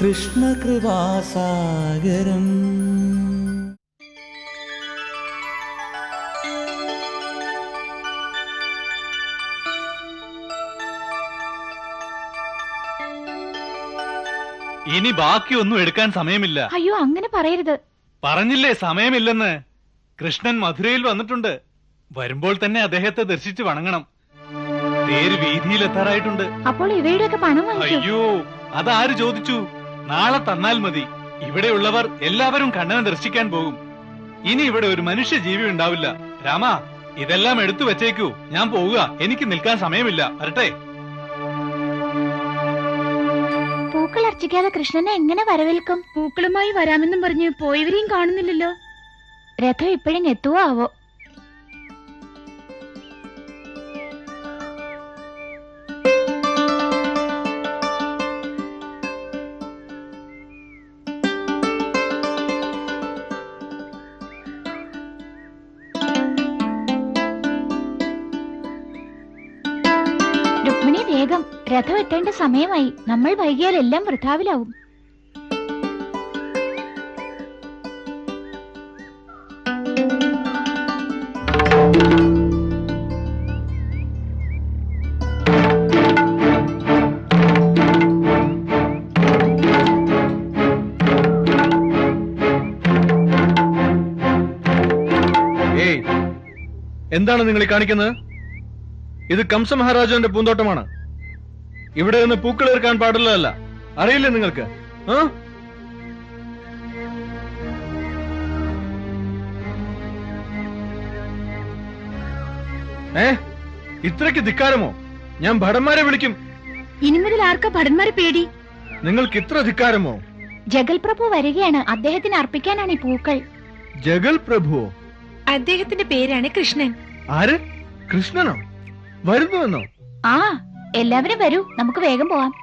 കൃഷ്ണകൃപാസാഗരം ഇനി ബാക്കിയൊന്നും എടുക്കാൻ സമയമില്ല. അയ്യോ അങ്ങനെ പറയരുത്. പറഞ്ഞില്ലേ സമയമില്ലെന്ന്? കൃഷ്ണൻ മധുരയിൽ വന്നിട്ടുണ്ട്. വരുമ്പോൾ തന്നെ അദ്ദേഹത്തെ ദർശിച്ച് വണങ്ങണം. പേര് വീതിയിലെത്താറായിട്ടുണ്ട് അപ്പോൾ ഇവയുടെയൊക്കെ പണം വാങ്ങിച്ചു അയ്യോ അതാര് ചോദിച്ചു? നാളെ തന്നാൽ മതി. ഇവിടെയുള്ളവർ എല്ലാവരും കണ്ണനെ ദർശിക്കാൻ പോകും. ഇനി ഇവിടെ ഒരു മനുഷ്യ ജീവി ഉണ്ടാവില്ല. രാമ ഇതെല്ലാം എടുത്തു വെച്ചേക്കൂ. ഞാൻ പോവുക. എനിക്ക് നിൽക്കാൻ സമയമില്ല. വരട്ടെ? പൂക്കൾ അർച്ചിക്കാതെ കൃഷ്ണനെ എങ്ങനെ വരവേൽക്കും? പൂക്കളുമായി വരാമെന്നും പറഞ്ഞ് പോയവരെയും കാണുന്നില്ലല്ലോ. രഥം ഇപ്പോഴും എത്തുവോ ആവോ? വേഗം രഥം എത്തേണ്ട സമയമായി. നമ്മൾ വൈകിയാൽ എല്ലാം വൃഥാവിലാവും. എന്താണ് നിങ്ങൾ കാണിക്കുന്നത്? ഇത് കംസ മഹാരാജാന്റെ പൂന്തോട്ടമാണ്. ഇവിടെ നിന്ന് പൂക്കൾ ഏർക്കാൻ പാടുള്ളതല്ല. അറിയില്ലേ നിങ്ങൾക്ക്? ആ? ഏ? ഇത്രയ്ക്ക് ധിക്കാരമോ? ഞാൻ ഭടന്മാരെ വിളിക്കും. ഇനി മുതൽ ആർക്കാ ഭടന്മാരെ പേടി? നിങ്ങൾക്ക് ഇത്ര ധിക്കാരമോ? ജഗൽ പ്രഭു വരികയാണ്. അദ്ദേഹത്തിന് അർപ്പിക്കാനാണ് ഈ പൂക്കൾ. ജഗൽ പ്രഭുവോ അദ്ദേഹത്തിന്റെ പേരാണ് കൃഷ്ണൻ. ആര്? കൃഷ്ണനോ? വരുന്നുവെന്നോ? ആ എല്ലാവരും വരൂ. നമുക്ക് വേഗം പോവാം.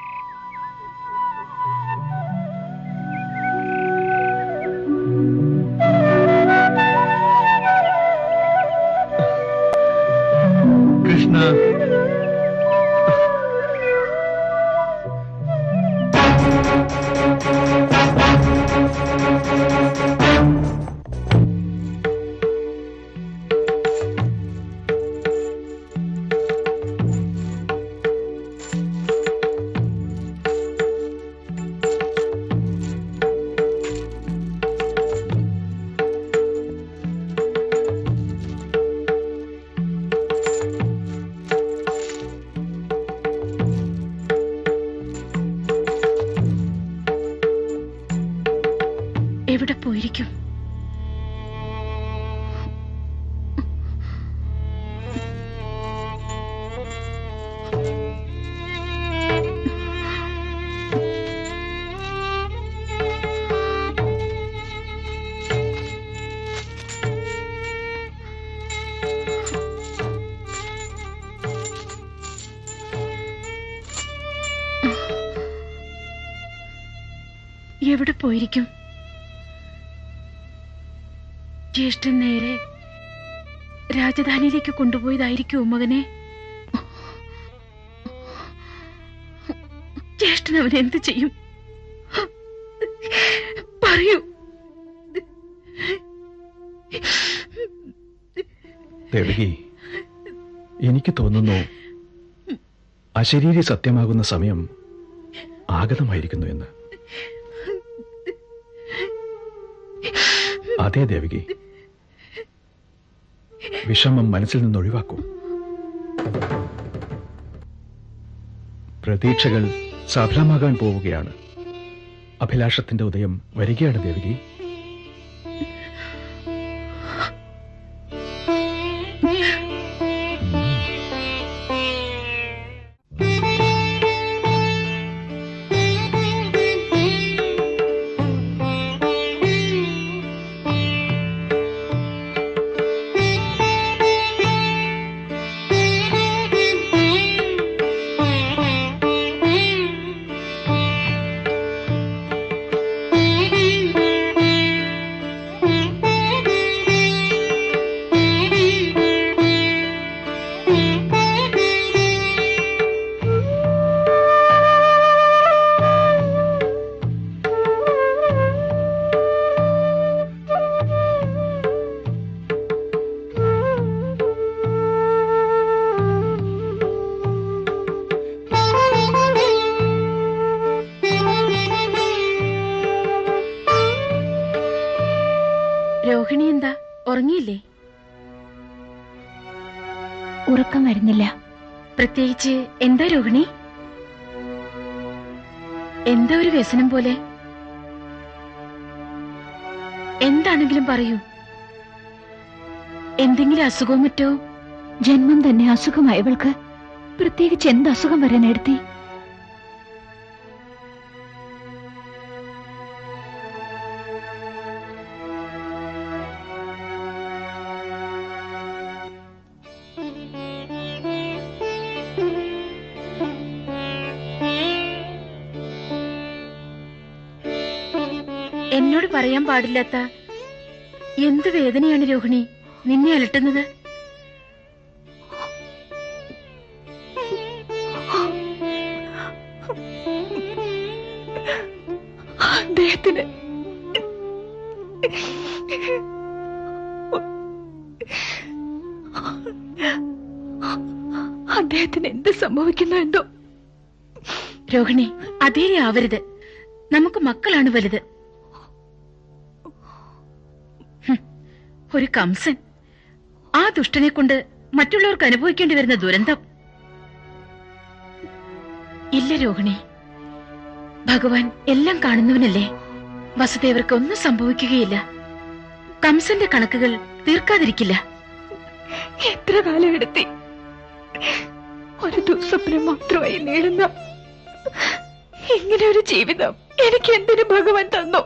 എവിടെ പോയിരിക്കും? ജ്യേഷ്ഠൻ നേരെ രാജധാനിയിലേക്ക് കൊണ്ടുപോയതായിരിക്കും മകനെ? ജ്യേഷ്ഠൻ അവൻ എന്ത് ചെയ്യും? പറയൂ. എനിക്ക് തോന്നുന്നു അശരീരി സത്യമാകുന്ന സമയം ആഗതമായിരിക്കുന്നു എന്ന്. അതെ ദേവകി. വിഷമം മനസ്സിൽ നിന്ന് ഒഴിവാക്കൂ. പ്രതീക്ഷകൾ സഫലമാകാൻ പോവുകയാണ്. അഭിലാഷത്തിന്റെ ഉദയം വരികയാണ് ദേവകി. രോഹിണി എന്താ? ഉറങ്ങിയില്ലേ? ഉറക്കം വരുന്നില്ല. പ്രത്യേകിച്ച് എന്താ രോഹിണി? എന്താ ഒരു വ്യസനം പോലെ? എന്താണെങ്കിലും പറയൂ. എന്തെങ്കിലും അസുഖവും മറ്റോ ജന്മം തന്നെ അസുഖമായവൾക്ക് പ്രത്യേകിച്ച് എന്ത് അസുഖം വരാൻ എടുത്തി? എന്നോട് പറയാൻ പാടില്ലാത്ത എന്ത് വേദനയാണ് രോഹിണി നിന്നെ അലട്ടുന്നത്? അദ്ദേഹത്തിന് അദ്ദേഹത്തിന് എന്ത് സംഭവിക്കുന്നു എന്തോ? രോഹിണി അതേ ആവരുത്. നമുക്ക് മക്കളാണ് വലുത്. ഒരു കംസൻ. ആ ദുഷ്ടനെ കൊണ്ട് മറ്റുള്ളവർക്ക് അനുഭവിക്കേണ്ടി വരുന്ന ദുരന്തം. ഇല്ല രോഹിണി. ഭഗവാൻ എല്ലാം കാണുന്നവനല്ലേ? വസുദേവർക്ക് ഒന്നും സംഭവിക്കുകയില്ല. കംസന്റെ കണക്കുകൾ തീർക്കാതിരിക്കില്ല. എത്ര കാലം എടുത്തി? ഒരു ദുസ്വപ്നം മാത്രമായി നേടുന്ന ഇങ്ങനെ ഒരു ജീവിതം എനിക്ക് എന്തിനു ഭഗവാൻ തന്നു?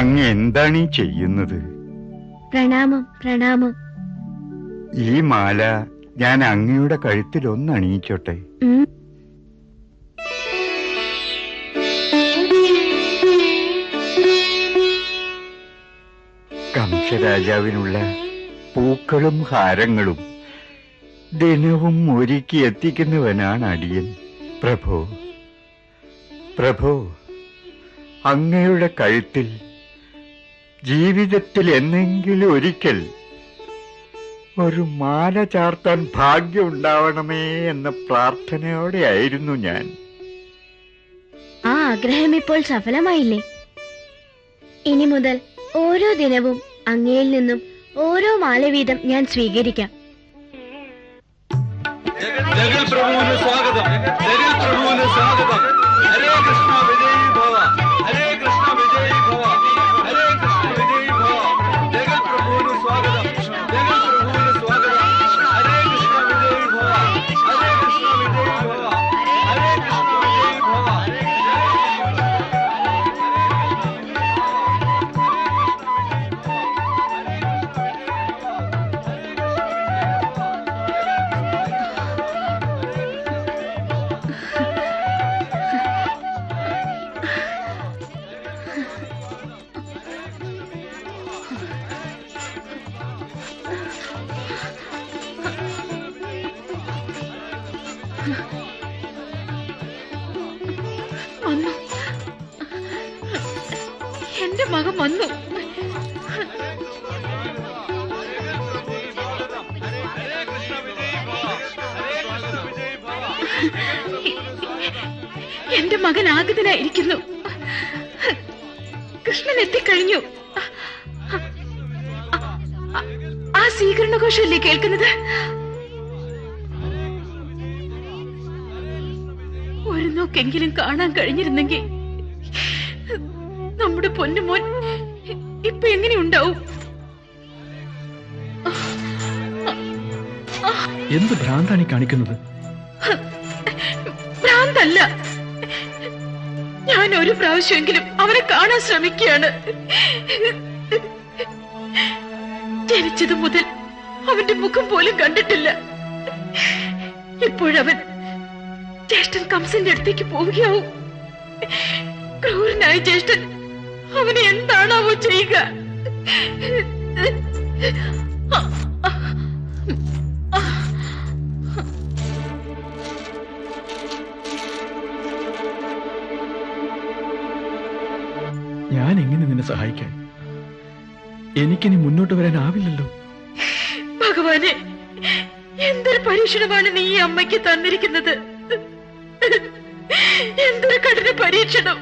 അങ്ങ് എന്താണ് ഈ ചെയ്യുന്നത്? പ്രണാമം പ്രണാമം. ഈ മാല ഞാൻ അങ്ങയുടെ കഴുത്തിൽ ഒന്ന് അണിയിച്ചോട്ടെ. ഉം. കംസരാജാവിനുള്ള പൂക്കളും ഹാരങ്ങളും ദിനവും ഒരുക്കി എത്തിക്കുന്നവനാണ് അടിയൻ. പ്രഭോ പ്രഭോ അങ്ങയുടെ കഴുത്തിൽ ജീവിതത്തിൽ എന്നെങ്കിലും ഒരിക്കൽ ഒരു മാല ചാർത്താൻ ഭാഗ്യം ഉണ്ടാവണമേ എന്ന പ്രാർത്ഥനയോടെ ആയിരുന്നു ഞാൻ. ആ ആഗ്രഹം ഇപ്പോൾ സഫലമായില്ലേ? ഇനി മുതൽ ഓരോ ദിനവും അങ്ങയിൽ നിന്നും ഓരോ മാല വീതം ഞാൻ സ്വീകരിക്കാം. ജഗൽ പ്രഭുവിന് സ്വാഗതം. ജഗൽ പ്രഭുവിന് സ്വാഗതം. ഹരേ കൃഷ്ണ വിജയ്. വന്നു. എന്റെ മകൻ ആഗതനായിരിക്കുന്നു. കൃഷ്ണൻ എത്തിക്കഴിഞ്ഞു. ആ സ്വീകരണഘോഷമല്ലേ കേൾക്കുന്നത്? ഒരു നോക്കെങ്കിലും കാണാൻ കഴിഞ്ഞിരുന്നെങ്കിൽ നമ്മുടെ പൊന്നുമോൻ ഇപ്പൊ എങ്ങനെയുണ്ടാവും? എന്ത് ഭ്രാന്താണ് ഈ കാണിക്കുന്നത്? ഭ്രാന്തല്ല. ഞാൻ ഒരു പ്രാവശ്യമെങ്കിലും അവനെ കാണാൻ ശ്രമിക്കുകയാണ്. ജനിച്ചത് മുതൽ അവന്റെ മുഖം പോലും കണ്ടിട്ടില്ല. ഇപ്പോഴവൻ ജ്യേഷ്ഠൻ കംസന്റെ അടുത്തേക്ക് പോവുകയാവും. ക്രൂരനായ ജ്യേഷ്ഠൻ അവനെ എന്താണാവോ ചെയ്യുക? ഞാൻ എങ്ങനെ നിന്നെ സഹായിക്കാൻ എനിക്കിനി മുന്നോട്ട് വരാനാവില്ലല്ലോ ഭഗവാനെ എന്തൊരു പരീക്ഷണമാണ് നീ ഈ അമ്മയ്ക്ക് തന്നിരിക്കുന്നത്? എന്തൊരു കഠിന പരീക്ഷണം?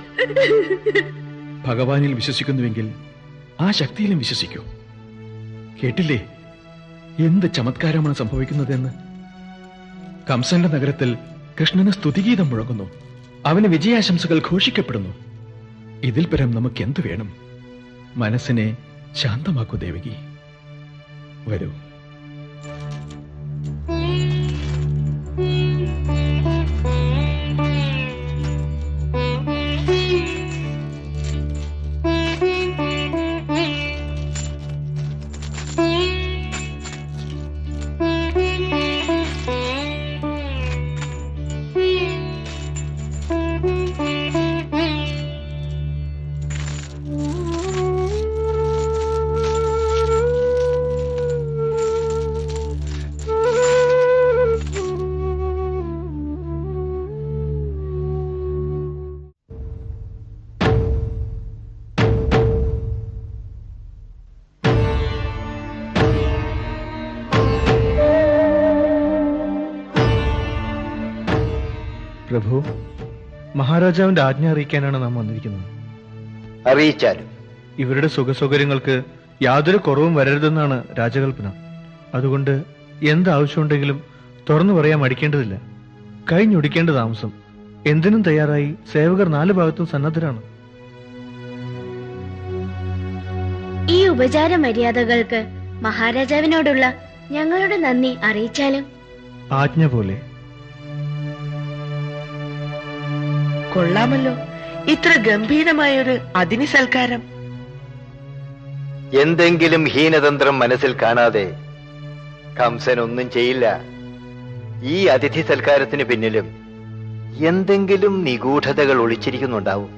ഭഗവാനിൽ വിശ്വസിക്കുന്നുവെങ്കിൽ ആ ശക്തിയിലും വിശ്വസിക്കൂ. കേട്ടില്ലേ? എന്ത് ചമത്കാരമാണ് സംഭവിക്കുന്നതെന്ന്? കംസന്റെ നഗരത്തിൽ കൃഷ്ണന് സ്തുതിഗീതം മുഴങ്ങുന്നു. അവന് വിജയാശംസകൾ ഘോഷിക്കപ്പെടുന്നു. ഇതിൽ പരം നമുക്ക് എന്തു വേണം? മനസ്സിനെ ശാന്തമാക്കൂ ദേവകി. വരൂ. പ്രഭു മഹാരാജാവിന്റെ ആജ്ഞ അറിയിക്കാനാണ് നാം വന്നിരിക്കുന്നത്. അറിയിച്ചാലും. ഇവരുടെ സുഖസൗകര്യങ്ങൾക്ക് യാതൊരു കുറവും വരരുതെന്നാണ് രാജകൽപ്പന. അതുകൊണ്ട് എന്ത് ആവശ്യമുണ്ടെങ്കിലും തുറന്നു പറയാൻ മടിക്കേണ്ടതില്ല. കഴിഞ്ഞൊടിക്കേണ്ട താമസം. എന്തിനും തയ്യാറായി സേവകർ നാല് ഭാഗത്തും സന്നദ്ധരാണ്. ഈ ഉപചാര മര്യാദകൾക്ക് മഹാരാജാവിനോടുള്ള ഞങ്ങളുടെ നന്ദി അറിയിച്ചാലും. ആജ്ഞ പോലെ. കൊള്ളാമല്ലോ. ഇത്ര ഗംഭീരമായൊരു അതിനി സൽക്കാരം എന്തെങ്കിലും ഹീനതന്ത്രം മനസ്സിൽ കാണാതെ കംസൻ ഒന്നും ചെയ്യില്ല. ഈ അതിഥി സൽക്കാരത്തിന് പിന്നിലും എന്തെങ്കിലും നിഗൂഢതകൾ ഒളിച്ചിരിക്കുന്നുണ്ടാവും.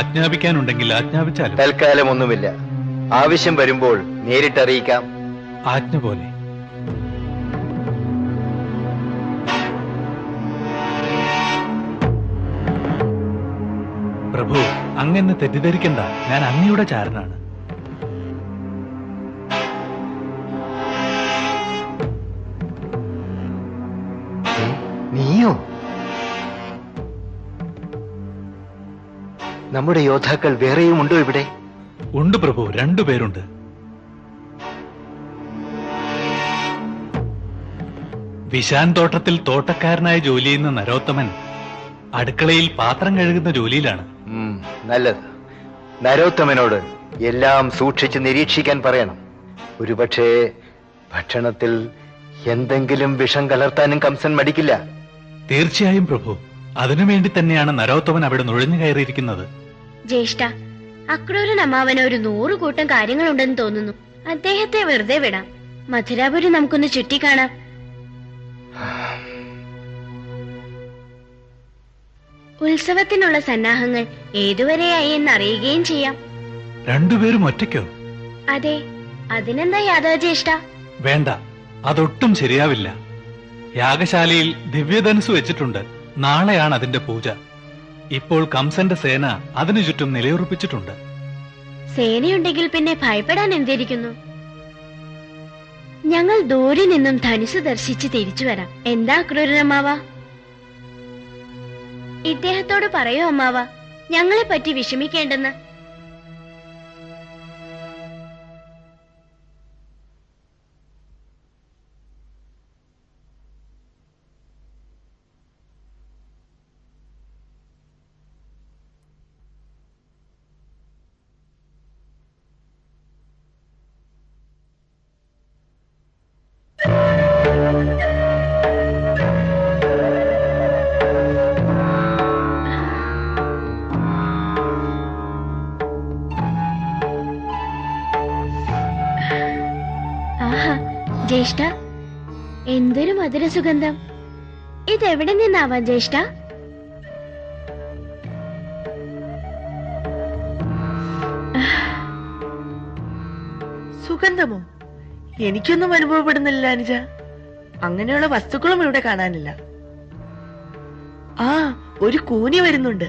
ആജ്ഞാപിക്കാനുണ്ടെങ്കിൽ ആജ്ഞാപിച്ചാലും. തൽക്കാലം ഒന്നുമില്ല ആവശ്യം വരുമ്പോൾ നേരിട്ടറിയിക്കാം. ആജ്ഞ പോലെ. പ്രഭു അങ്ങനെ തെറ്റിദ്ധരിക്കണ്ട. ഞാൻ അങ്ങയുടെ ചാരനാണ്. നമ്മുടെ യോദ്ധാക്കൾ വേറെയും ഉണ്ടോ ഇവിടെ? ഉണ്ട് പ്രഭു രണ്ടുപേരുണ്ട് വിശാൻ തോട്ടത്തിൽ തോട്ടക്കാരനായ ജോലി ചെയ്യുന്ന നരോത്തമൻ അടുക്കളയിൽ പാത്രം കഴുകുന്ന ജോലിയിലാണ്. നല്ലത്. നരോത്തമനോട് എല്ലാം സൂക്ഷിച്ച് നിരീക്ഷിക്കാൻ പറയണം. ഒരുപക്ഷെ ഭക്ഷണത്തിൽ എന്തെങ്കിലും വിഷം കലർത്താനും കംസൻ മടിക്കില്ല. തീർച്ചയായും പ്രഭു. അതിനുവേണ്ടി തന്നെയാണ് നരോത്തമൻ അവിടെ നുഴഞ്ഞു കയറിയിരിക്കുന്നത്. ജ്യേഷ്ഠ അക്രൂരൻ അമ്മാവന് ഒരു നൂറ് കൂട്ടം കാര്യങ്ങളുണ്ടെന്ന് തോന്നുന്നു. അദ്ദേഹത്തെ വെറുതെ വിടാം. മധുരാപുരി നമുക്കൊന്ന് ചുറ്റിക്കാണാം. ഉത്സവത്തിനുള്ള സന്നാഹങ്ങൾ ഏതുവരെയായി എന്ന് അറിയുകയും ചെയ്യാം. രണ്ടുപേരും ഒറ്റയ്ക്കോ? അതെ അതിനെന്താ യാദവ ജ്യേഷ്ഠ? വേണ്ട അതൊട്ടും ശരിയാവില്ല. യാഗശാലയിൽ ദിവ്യധനുസ് വെച്ചിട്ടുണ്ട്. നാളെയാണ് അതിന്റെ പൂജ. ഇപ്പോൾ കംസന്റെ സേന അതിനു ചുറ്റും നിലയുറപ്പിച്ചിട്ടുണ്ട്. സേനയുണ്ടെങ്കിൽ പിന്നെ ഭയപ്പെടാൻ എന്തിരിക്കുന്നു? ഞങ്ങൾ ദൂരെ നിന്നും ധനുസ് ദർശിച്ച് തിരിച്ചു വരാം. എന്താ ക്രൂരമാവ ഇദ്ദേഹത്തോട് പറയൂ അമ്മാവ ഞങ്ങളെ പറ്റി വിഷമിക്കേണ്ടെന്ന്. ജ്യേഷ്ഠ എന്തൊരു മധുര സുഗന്ധം. ഇതെവിടെ നിന്നാവാം ജ്യേഷ്ഠ? സുഗന്ധമോ? എനിക്കൊന്നും അനുഭവപ്പെടുന്നില്ല അനുജ. അങ്ങനെയുള്ള വസ്തുക്കളും ഇവിടെ കാണാനില്ല. ആ ഒരു കൂനി വരുന്നുണ്ട്.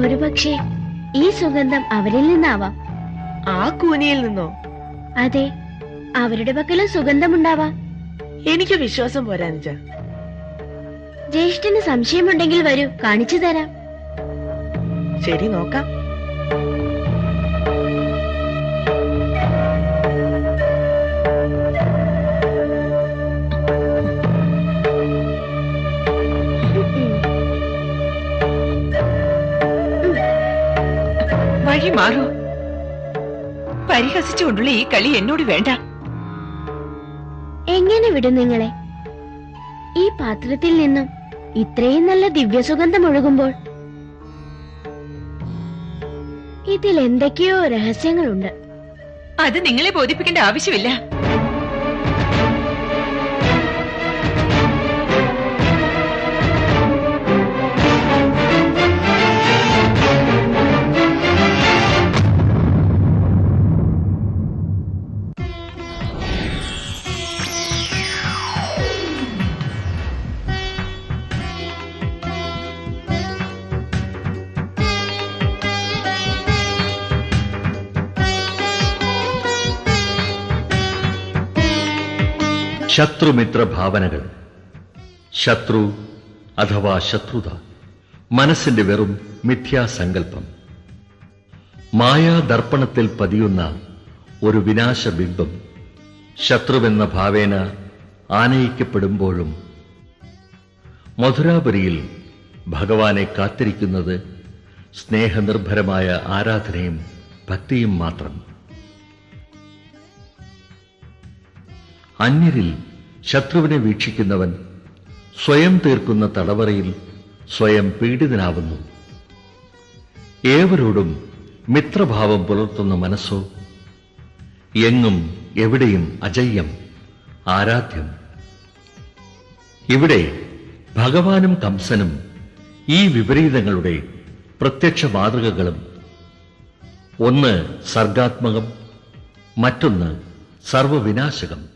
ഒരു ഒരുപക്ഷെ ഈ സുഗന്ധം അവരിൽ നിന്നാവാം. ആ കൂനിയിൽ നിന്നോ? അതെ അവരുടെ പക്കലും സുഗന്ധമുണ്ടാവാം. എനിക്ക് വിശ്വാസം പോരാ അനുജ. ജ്യേഷ്ഠന് സംശയമുണ്ടെങ്കിൽ വരൂ കാണിച്ചു തരാം. ശരി നോക്കാം. വഴി മാറൂ. പരിഹസിച്ചുകൊണ്ടുള്ള ഈ കളി എന്നോട് വേണ്ട. എങ്ങനെ വിടും നിങ്ങളെ? ഈ പാത്രത്തിൽ നിന്നും ഇത്രയും നല്ല ദിവ്യസുഗന്ധം ഒഴുകുമ്പോൾ ഇതിൽ എന്തൊക്കെയോ രഹസ്യങ്ങളുണ്ട്. അത് നിങ്ങളെ ബോധിപ്പിക്കേണ്ട ആവശ്യമില്ല. ശത്രുമിത്ര ഭാവനകൾ ശത്രു അഥവാ ശത്രുത മനസ്സിന്റെ വെറും മിഥ്യാസങ്കല്പം മായാദർപ്പണത്തിൽ പതിയുന്ന ഒരു വിനാശബിംബം ശത്രുവെന്ന ഭാവേന ആനയിക്കപ്പെടുമ്പോഴും. മധുരാപുരിയിൽ ഭഗവാനെ കാത്തിരിക്കുന്നത് സ്നേഹനിർഭരമായ ആരാധനയും ഭക്തിയും മാത്രം. അന്യരിൽ ശത്രുവിനെ വീക്ഷിക്കുന്നവൻ സ്വയം തീർക്കുന്ന തടവറയിൽ സ്വയം പീഡിതനാവുന്നു. ഏവരോടും മിത്രഭാവം പുലർത്തുന്ന മനസ്സോ എങ്ങും എവിടെയും അജയ്യം ആരാധ്യം. ഇവിടെ ഭഗവാനും കംസനും ഈ വിപരീതങ്ങളുടെ പ്രത്യക്ഷ മാതൃകകളും ഒന്ന് സർഗാത്മകം മറ്റൊന്ന് സർവവിനാശകം.